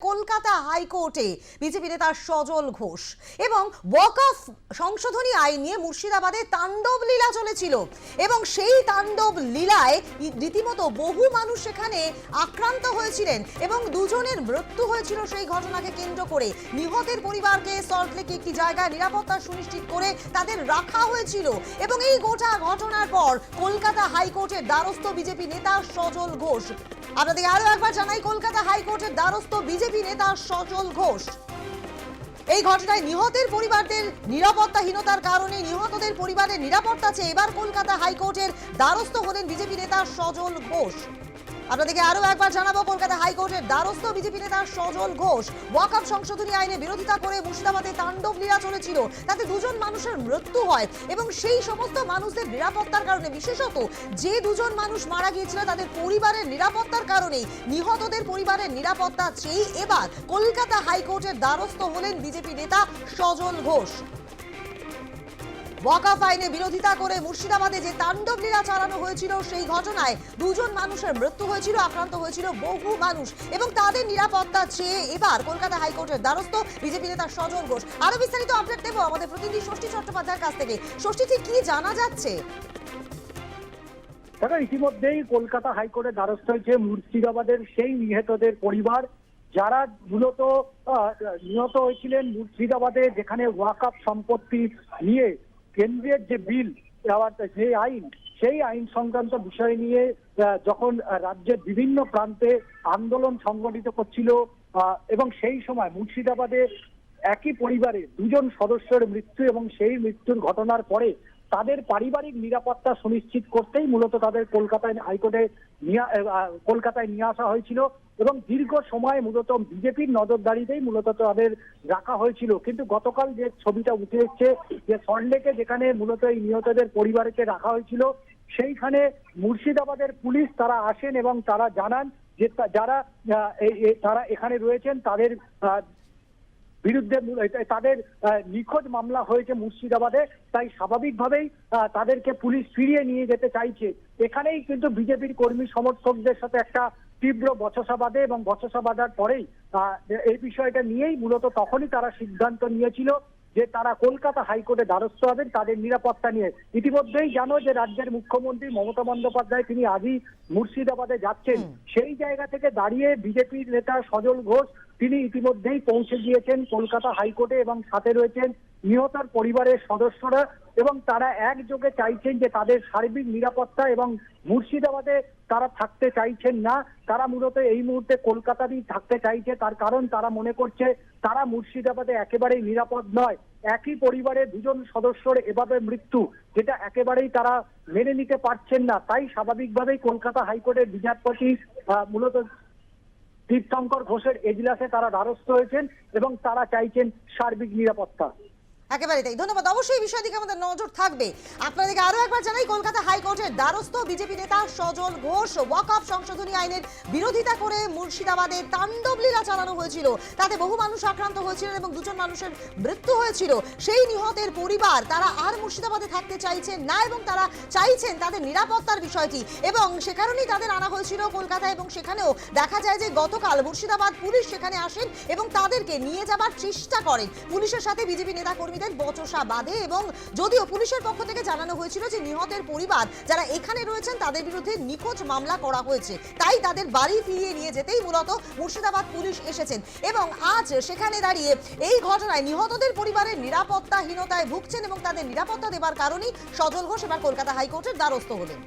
কলকাতা হাইকোর্টে বিজেপি নেতা সজল ঘোষ এবং ওয়াকফ সংশোধনী আইন নিয়ে মুর্শিদাবাদে তাণ্ডব লীলা চলেছিল। এবং সেই তাণ্ডব লীলায় রীতিমতো বহু মানুষ সেখানে আক্রান্ত হয়েছিলেন এবং দুজনের মৃত্যু হয়েছিল সেই ঘটনাকে কেন্দ্র করে। নিহতের পরিবারকে সল্টলেকে একটি জায়গায় নিরাপত্তা সুনিশ্চিত করে তাদের রাখা হয়েছিল। এবং এই গোটা ঘটনার পর কলকাতা হাইকোর্টের দ্বারস্থ বিজেপি নেতা সজল ঘোষ। আপনাদের আরও একবার জানাই, কলকাতা হাইকোর্টের দ্বারস্থ বিজেপি নেতা সজল ঘোষ। এই ঘটনায় নিহতের পরিবারদের নিরাপত্তাহীনতার কারণে নিহতদের পরিবারের নিরাপত্তা চেয়ে এবার কলকাতা হাইকোর্টের দ্বারস্থ হলেন বিজেপি নেতা সজল ঘোষ। আপনাদেরকে আরও একবার জানাব, কলকাতা হাইকোর্টের দ্বারস্থ বিজেপি নেতা সজল ঘোষ। ওয়াকআপ সংশোধনী আইনে বিরোধিতা করে মুর্শিদাবাদে তাণ্ডব লীলা চলেছিল। তাতে দুজন মানুষের মৃত্যু হয় এবং সেই সমস্ত মানুষদের নিরাপত্তার কারণে, বিশেষত যে দুজন মানুষ মারা গিয়েছিল তাদের পরিবারের নিরাপত্তার কারণে নিহতদের পরিবারের নিরাপত্তা চেয়ে এবার কলকাতা হাইকোর্টের দ্বারস্থ হলেন বিজেপি নেতা সজল ঘোষ। ওয়াকাফ আইনে বিরোধিতা করে মুর্শিদাবাদে যে তাণ্ডব লীলা চালানো হয়েছিল, সেই ঘটনায় দুজন মানুষের মৃত্যু হয়েছিল, আক্রান্ত হয়েছিল বহু মানুষ এবং তাদের নিরাপত্তা চেয়ে এবার কলকাতা হাইকোর্টের দ্বারস্থ বিজেপি নেতা সজল ঘোষ। আরও বিস্তারিত আপডেট দেবো আমাদের প্রতিনিধি ষষ্ঠী চট্টোপাধ্যায়ের কাছ থেকে। ষষ্ঠী, ঠিক কি জানা যাচ্ছে? দেখো ইতিমধ্যেই কলকাতা হাইকোর্টের দ্বারস্থ হয়েছে মুর্শিদাবাদের সেই নিহতদের পরিবার। যারা মূলত নিহত হয়েছিলেন মুর্শিদাবাদে যেখানে ওয়াকআপ সম্পত্তি নিয়ে কেন্দ্রের যে বিল যে আইন, সেই আইন সংক্রান্ত বিষয় নিয়ে যখন রাজ্যের বিভিন্ন প্রান্তে আন্দোলন সংগঠিত করছিল এবং সেই সময় মুর্শিদাবাদে একই পরিবারে দুজন সদস্যের মৃত্যু এবং সেই মৃত্যুর ঘটনার পরে তাদের পারিবারিক নিরাপত্তা সুনিশ্চিত করতেই মূলত তাদের কলকাতায় হাইকোর্টে কলকাতায় নিয়ে আসা হয়েছিল এবং দীর্ঘ সময় মূলত বিজেপির নজরদারিতেই মূলত তাদের রাখা হয়েছিল। কিন্তু গতকাল যে ছবিটা উঠে এসছে, যে সল্টলেকে যেখানে মূলত এই নিহতদের পরিবারকে রাখা হয়েছিল, সেইখানে মুর্শিদাবাদের পুলিশ তারা আসেন এবং তারা জানান যে যারা তারা এখানে রয়েছেন, তাদের বিরুদ্ধে তাদের নিখোঁজ মামলা হয়েছে মুর্শিদাবাদে তাই স্বাভাবিকভাবেই তাদেরকে পুলিশ ফিরিয়ে নিয়ে যেতে চাইছে। এখানেই কিন্তু বিজেপির কর্মী সমর্থকদের সাথে একটা তীব্র বচসা বাঁধে এবং বচসা বাঁধার পরেই আহ, এই বিষয়টা নিয়েই মূলত তখনই তারা সিদ্ধান্ত নিয়েছিল যে তারা কলকাতা হাইকোর্টে দ্বারস্থ হবেন তাদের নিরাপত্তা নিয়ে। ইতিমধ্যেই জানো যে রাজ্যের মুখ্যমন্ত্রী মমতা বন্দ্যোপাধ্যায় তিনি আজই মুর্শিদাবাদে যাচ্ছেন। সেই জায়গা থেকে দাঁড়িয়ে বিজেপির নেতা সজল ঘোষ তিনি ইতিমধ্যেই পৌঁছে গিয়েছেন কলকাতা হাইকোর্টে এবং সাথে রয়েছেন নিহতার পরিবারের সদস্যরা এবং তারা একযোগে চাইছেন যে তাদের সার্বিক নিরাপত্তা এবং মুর্শিদাবাদে তারা থাকতে চাইছেন না। তারা মূলত এই মুহূর্তে কলকাতাতেই থাকতে চাইছে। তার কারণ তারা মনে করছে তারা মুর্শিদাবাদে একেবারেই নিরাপদ নয়। একই পরিবারের দুজন সদস্যর এভাবে মৃত্যু, যেটা একেবারেই তারা মেনে নিতে পারছেন না। তাই স্বাভাবিকভাবেই কলকাতা হাইকোর্টের বিচারপতি মূলত তীর্থঙ্কর ঘোষের এজলাসে তারা দ্বারস্থ হয়েছেন এবং তারা চাইছেন সার্বিক নিরাপত্তা। একেবারে তাই। ধন্যবাদ। অবশ্যই এই বিষয়টিকে আমাদের নজর থাকবে। আপনাদেরকে আরও একবার জানাই, কলকাতা হাইকোর্টের দ্বারস্থ বিজেপি নেতা সজল ঘোষ, ওয়াকআপ সংশোধনী আইনের বিরোধিতা করে মুর্শিদাবাদে তাণ্ডব লীলা চালানো হয়েছিল। তাতে বহু মানুষ আক্রান্ত হয়েছিল এবং দুজন মানুষের মৃত্যু হয়েছিল। সেই নিহতের পরিবার, তারা আর মুর্শিদাবাদে থাকতে চাইছেন না এবং তারা চাইছেন তাদের নিরাপত্তার বিষয়টি। এবং সে কারণেই তাদের আনা হয়েছিল কলকাতা এবং সেখানেও দেখা যায় যে গতকাল মুর্শিদাবাদ পুলিশ সেখানে আসেন এবং তাদেরকে নিয়ে যাবার চেষ্টা করেন। পুলিশের সাথে বিজেপি নেতা কর্মীদের বচসা বাঁধে এবং যদিও পুলিশের পক্ষ থেকে জানানো হয়েছিল যে নিহতের পরিবার যারা এখানে রয়েছেন তাদের বিরুদ্ধে নিখোঁজ মামলা করা হয়েছে। তাই তাদের বাড়ি ফিরিয়ে নিয়ে যেতেই মূলত মুর্শিদাবাদ পুলিশ এসেছেন এবং আজ সেখানে দাঁড়িয়ে এই ঘটনায় নিহতদের পরিবারের নিরাপত্তাহীনতায় ভুগছেন এবং তাদের নিরাপত্তা দেবার কারণেই সজল ঘোষ এবার কলকাতা হাইকোর্টের দ্বারস্থ হলেন।